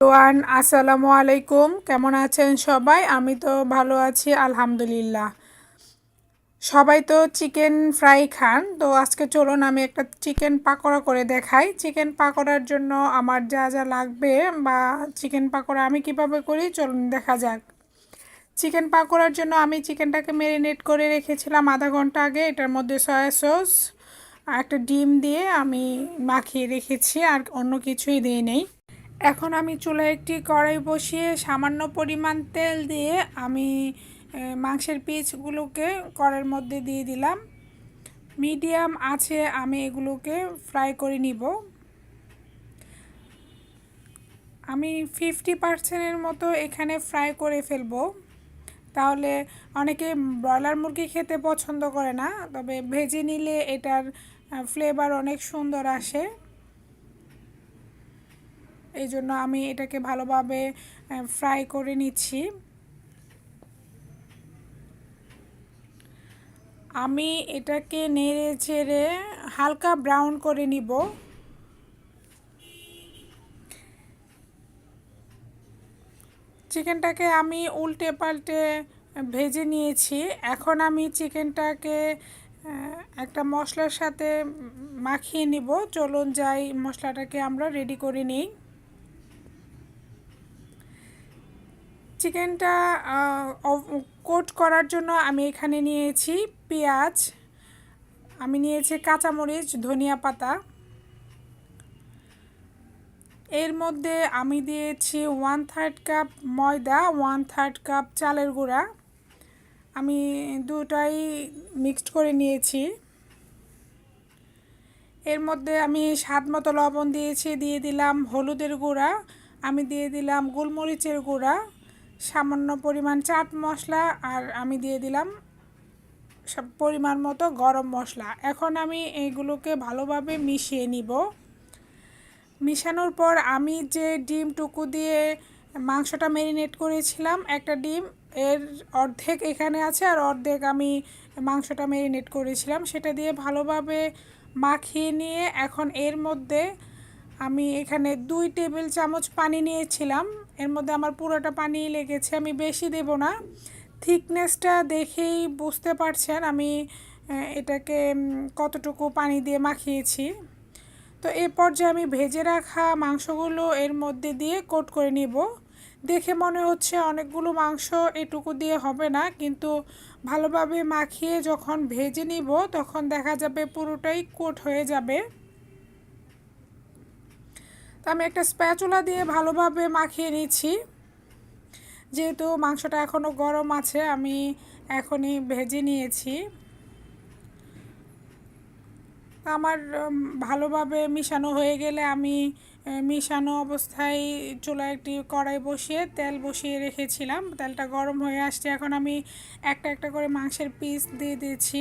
One আসসালামু আলাইকুম। কেমন আছেন সবাই? আমি তো ভালো আছি, আলহামদুলিল্লাহ। সবাই তো চিকেন ফ্রাই খান, তো আজকে চলুন আমি একটা চিকেন পাকোড়া করে দেখাই। চিকেন পাকোড়ার জন্য আমার যা যা লাগবে বা চিকেন পাকোড়া আমি কীভাবে করি, চলুন দেখা যাক। চিকেন পাকোড়ার জন্য আমি চিকেনটাকে ম্যারিনেট করে রেখেছিলাম আধা ঘণ্টা আগে, এটার মধ্যে সয়া সস একটা ডিম দিয়ে আমি মাখিয়ে রেখেছি, আর অন্য কিছুই দিই নেই। এখন আমি চুলায় একটি কড়াই বসিয়ে সামান্য পরিমাণ তেল দিয়ে আমি মাংসের পিসগুলোকে কড়াইয়ের মধ্যে দিয়ে দিলাম। মিডিয়াম আছে, আমি এগুলোকে ফ্রাই করে নিব। আমি ফিফটি পার্সেন্টের মতো এখানে ফ্রাই করে ফেলব। তাহলে অনেকে ব্রয়লার মুরগি খেতে পছন্দ করে না, তবে ভেজে নিলে এটার ফ্লেভার অনেক সুন্দর আসে। এই জন্য আমি এটাকে ভালোভাবে ফ্রাই করে নিচ্ছি। আমি এটাকে নেড়ে ছেড়ে হালকা ব্রাউন করে নিব। চিকেনটাকে আমি উল্টে পাল্টে ভেজে নিয়েছি। এখন আমি চিকেনটাকে একটা মশলার সাথে মাখিয়ে নিব। চলুন যাই মশলাটাকে আমরা রেডি করে নিই। চিকেনটা কোট করার জন্য আমি এখানে নিয়েছি পেঁয়াজ, আমি নিয়েছি কাঁচামরিচ, ধনিয়া পাতা। এর মধ্যে আমি দিয়েছি ওয়ান থার্ড কাপ ময়দা ওয়ান থার্ড কাপ চালের গুঁড়া। আমি দুটাই মিক্সড করে নিয়েছি। এর মধ্যে আমি স্বাদ মতো লবণ দিয়েছি, দিয়ে দিলাম হলুদের গুঁড়া, আমি দিয়ে দিলাম গোলমরিচের গুঁড়া। সামান্য পরিমাণ চাট মশলা আর আমি দিয়ে দিলাম সব পরিমাণ মতো গরম মশলা। এখন আমি এইগুলোকে ভালোভাবে মিশিয়ে নিব। মিশানোর পর আমি যে ডিম টুকু দিয়ে মাংসটা ম্যারিনেট করেছিলাম, একটা ডিম, এর অর্ধেক এখানে আছে আর অর্ধেক আমি মাংসটা ম্যারিনেট করেছিলাম। সেটা দিয়ে ভালোভাবে মাখিয়ে নিয়ে এখন এর মধ্যে আমি এখানে দুই টেবিল চামচ পানি নিয়েছিলাম। এর মধ্যে আমার পুরোটা পানি লেগেছে, আমি বেশি দেব না। থিকনেসটা দেখেই বুঝতে পারছেন আমি এটাকে কতটুকু পানি দিয়ে মাখিয়েছি। তো এ পর্যায়ে আমি ভেজে রাখা মাংসগুলো এর মধ্যে দিয়ে কোট করে নিব। দেখে মনে হচ্ছে অনেকগুলো মাংস এটুকু দিয়ে হবে না, কিন্তু ভালোভাবে মাখিয়ে যখন ভেজে নিব, তখন দেখা যাবে পুরোটাই কোট হয়ে যাবে। তো আমি একটা স্প্যাচুলা দিয়ে ভালোভাবে মাখিয়ে নিচ্ছি যেহেতু মাংসটা এখনও গরম আছে, আমি এখনই ভেজে নিয়েছি। আমার ভালোভাবে মিশানো হয়ে গেলে আমি মিশানো অবস্থায় চুলায় একটি কড়াই বসিয়ে তেল বসিয়ে রেখেছিলাম। তেলটা গরম হয়ে আসছে, এখন আমি একটা একটা করে মাংসের পিস দিয়ে দিয়েছি।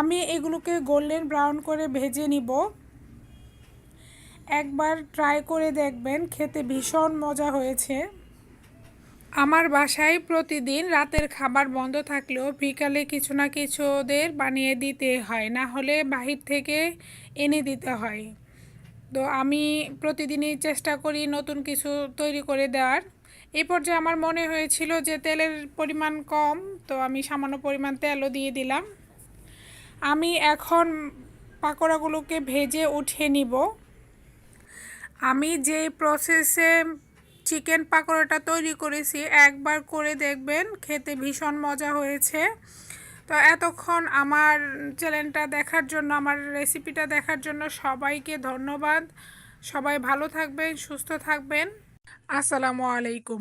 আমি এগুলোকে গোল্ডেন ব্রাউন করে ভেজে নিব। একবার ট্রাই করে দেখবেন, খেতে ভীষণ মজা হয়েছে। আমার বাসায় প্রতিদিন রাতের খাবার বন্ধ থাকলেও বিকালে কিছু না কিছু ওদের বানিয়ে দিতে হয়, না হলে বাহির থেকে এনে দিতে হয়। তো আমি প্রতিদিনই চেষ্টা করি নতুন কিছু তৈরি করে দেওয়ার। এই পর্যায়ে আমার মনে হয়েছিল যে তেলের পরিমাণ কম, তো আমি সামান্য পরিমাণ তেলও দিয়ে দিলাম। আমি এখন পাকোড়াগুলোকে ভেজে উঠিয়ে নিব। আমি যে প্রসেসে চিকেন পাকোড়াটা তৈরি করেছি, একবার করে দেখবেন, খেতে ভীষণ মজা হয়েছে। তো এতক্ষণ আমার চ্যানেলটা দেখার জন্য, আমার রেসিপিটা দেখার জন্য সবাইকে ধন্যবাদ। সবাই ভালো থাকবেন, সুস্থ থাকবেন। আসসালামু আলাইকুম।